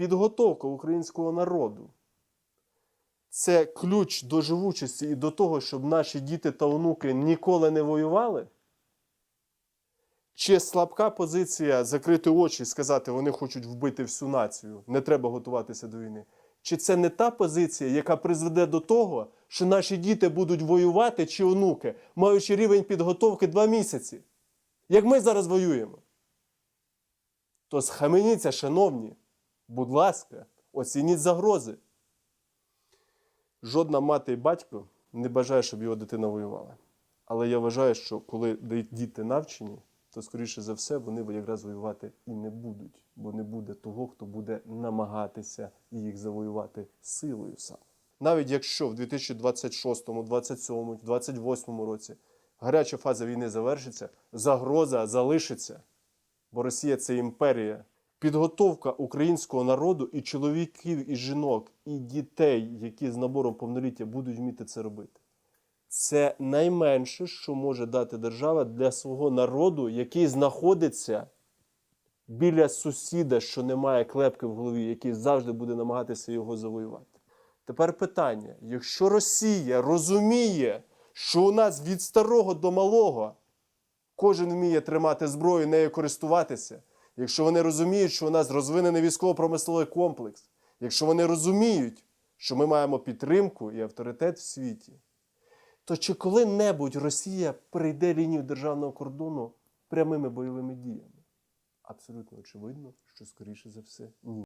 підготовка українського народу це ключ до живучості і до того, щоб наші діти та онуки ніколи не воювали? Чи слабка позиція закрити очі і сказати, вони хочуть вбити всю націю, не треба готуватися до війни? Чи це не та позиція, яка призведе до того, що наші діти будуть воювати чи онуки, маючи рівень підготовки два місяці? Як ми зараз воюємо? То схаменіться, шановні, будь ласка, оцініть загрози. Жодна мати і батько не бажає, щоб його дитина воювала. Але я вважаю, що коли діти навчені, то, скоріше за все, вони якраз воювати і не будуть, бо не буде того, хто буде намагатися їх завоювати силою саме. Навіть якщо в 2026, 2027, 2028 році гаряча фаза війни завершиться, загроза залишиться, бо Росія це імперія. Підготовка українського народу і чоловіків, і жінок, і дітей, які з набором повноліття будуть вміти це робити. Це найменше, що може дати держава для свого народу, який знаходиться біля сусіда, що не має клепки в голові, який завжди буде намагатися його завоювати. Тепер питання: якщо Росія розуміє, що у нас від старого до малого кожен вміє тримати зброю, нею користуватися, якщо вони розуміють, що у нас розвинений військово-промисловий комплекс, якщо вони розуміють, що ми маємо підтримку і авторитет в світі, то чи коли-небудь Росія перейде лінію державного кордону прямими бойовими діями? Абсолютно очевидно, що скоріше за все ні.